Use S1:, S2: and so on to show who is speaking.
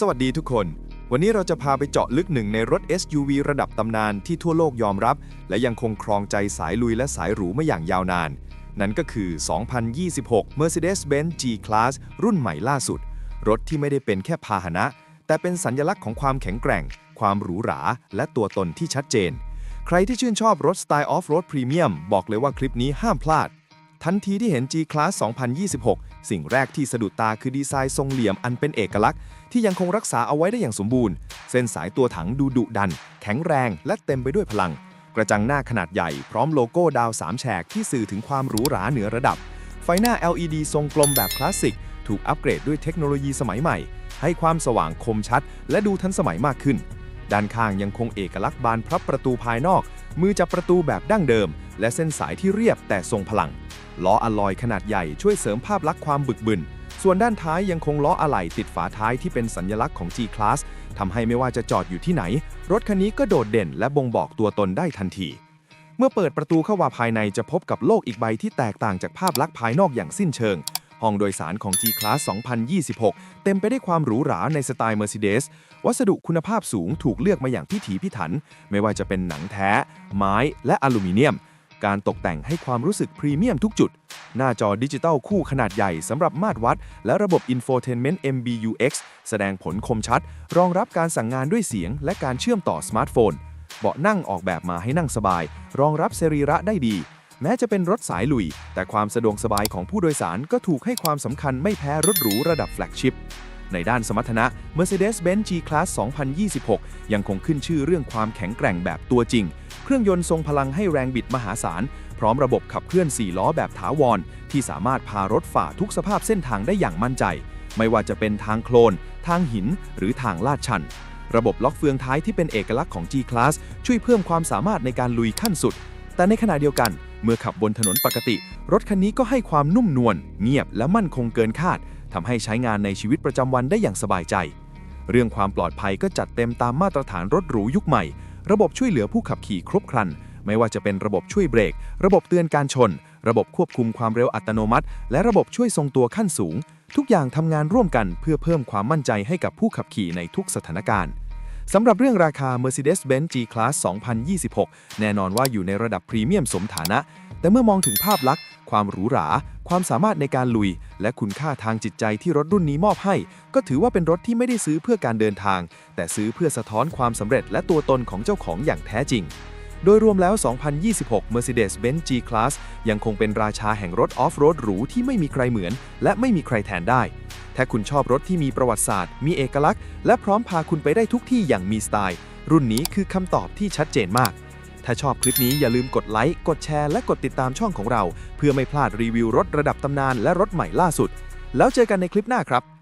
S1: สวัสดีทุกคน วันนี้เราจะพาไปเจาะลึกหนึ่งในรถ SUV ระดับตำนานที่ทั่วโลกยอมรับ และยังคงครองใจสายลุยและสายหรูมาอย่างยาวนาน นั่นก็คือ 2026 Mercedes-Benz G-Class รุ่นใหม่ล่าสุด รถที่ไม่ได้เป็นแค่พาหนะ แต่เป็นสัญลักษณ์ของความแข็งแกร่ง ความหรูหรา และตัวตนที่ชัดเจน ใครที่ชื่นชอบรถสไตล์ออฟโรดพรีเมียมบอกเลยว่าคลิปนี้ห้ามพลาด ทันทีที่เห็น G-Class 2026 สิ่งแรกที่สะดุดตาคือดีไซน์ทรงเหลี่ยมอันเป็นเอกลักษณ์ ที่ยังคงรักษาเอาไว้ได้อย่างสมบูรณ์ เส้นสายตัวถังดูดุดัน แข็งแรงและเต็มไปด้วยพลัง กระจังหน้าขนาดใหญ่พร้อมโลโก้ดาว 3 แฉกที่สื่อถึงความหรูหราเหนือระดับ ไฟหน้า LED ทรงกลมแบบคลาสสิก ถูกอัปเกรดด้วยเทคโนโลยีสมัยใหม่ ให้ความสว่างคมชัด และดูทันสมัยมากขึ้น ด้านข้างยังคงเอกลักษณ์บานพับประตูภายนอก มือจับประตูแบบดั้งเดิม และเส้นสายที่เรียบแต่ทรงพลัง ล้ออะลอยขนาดใหญ่ช่วยเสริมภาพลักษณ์ความบึกบึน ส่วนด้านท้ายยังคงล้ออะไหล่ติดฝาท้ายที่เป็นสัญลักษณ์ของ G-Class ทำให้ไม่ว่าจะจอดอยู่ที่ไหน รถคันนี้ก็โดดเด่นและบ่งบอกตัวตนได้ทันที เมื่อเปิดประตูเข้ามาภายในจะพบกับโลกอีกใบที่แตกต่างจากภาพลักษณ์ภายนอกอย่างสิ้นเชิง ห้องโดยสารของ G-Class 2026 เต็มไปได้วยความหรูหราในสไตล์ Mercedes วัสดุคุณภาพสูงถูกเลือกมาอย่างพิถีพิถัน ไม่ว่าจะเป็นหนังแท้ ไม้ และอลูมิเนียม การตกแต่งให้ความรู้สึกพรีเมียมทุกจุด หน้าจอดิจิตอลคู่ขนาดใหญ่สำหรับมาตรวัด และระบบ Infotainment MBUX แสดงผลคมชัด รองรับการสั่งงานด้วยเสียง และการเชื่อมต่อสมาร์ทโฟน เบาะนั่งออกแบบมาให้นั่งสบาย รองรับสรีระได้ดี แม้จะเป็นรถสายลุย แต่ความสะดวกสบายของผู้โดยสารก็ถูกให้ความสำคัญไม่แพ้รถหรูระดับแฟลกชิพ ในด้านสมรรถนะ Mercedes-Benz G-Class 2026 ยังคงขึ้นชื่อเรื่องความแข็งแกร่งแบบตัวจริง เครื่องยนต์ทรงพลังให้แรงบิดมหาศาล พร้อมระบบขับเคลื่อน 4 ล้อแบบถาวร ที่สามารถพารถฝ่าทุกสภาพเส้นทางได้อย่างมั่นใจ ไม่ว่าจะเป็นทางโคลน ทางหิน หรือทางลาดชัน ระบบล็อกเฟืองท้ายที่เป็นเอกลักษณ์ของ G-Class ช่วยเพิ่มความสามารถในการลุยขั้นสุด แต่ในขณะเดียวกัน เมื่อขับบนถนนปกติ รถคันนี้ก็ให้ความนุ่มนวล เงียบและมั่นคงเกินคาดทำให้ใช้งานในชีวิตประจำวันได้อย่างสบายใจ เรื่องความปลอดภัยก็จัดเต็มตามมาตรฐานรถหรูยุคใหม่ ระบบช่วยเหลือผู้ขับขี่ครบครัน ไม่ว่าจะเป็นระบบช่วยเบรก ระบบเตือนการชน ระบบควบคุมความเร็วอัตโนมัติ และระบบช่วยทรงตัวขั้นสูง ทุกอย่างทำงานร่วมกันเพื่อเพิ่มความมั่นใจให้กับผู้ขับขี่ในทุกสถานการณ์ สำหรับเรื่องราคา Mercedes-Benz G-Class 2026 แน่นอนว่าอยู่ในระดับพรีเมียมสมฐานะ แต่เมื่อมองถึงภาพลักษณ์ ความหรูหรา ความสามารถในการลุย และคุณค่าทางจิตใจที่รถรุ่นนี้มอบให้ ก็ถือว่าเป็นรถที่ไม่ได้ซื้อเพื่อการเดินทาง แต่ซื้อเพื่อสะท้อนความสำเร็จและตัวตนของเจ้าของอย่างแท้จริงโดยรวมแล้ว 2026 Mercedes-Benz G-Class ยังคงเป็นราชาแห่งรถออฟโรดหรูที่ไม่มีใครเหมือน และไม่มีใครแทนได้ ถ้าคุณชอบรถที่มีประวัติศาสตร์ มีเอกลักษณ์ และพร้อมพาคุณไปได้ทุกที่อย่างมีสไตล์ รุ่นนี้คือคำตอบที่ชัดเจนมาก ถ้าชอบคลิปนี้อย่าลืมกดไลค์ กดแชร์ และกดติดตามช่องของเรา เพื่อไม่พลาดรีวิวรถระดับตำนานและรถใหม่ล่าสุด แล้วเจอกันในคลิปหน้าครับ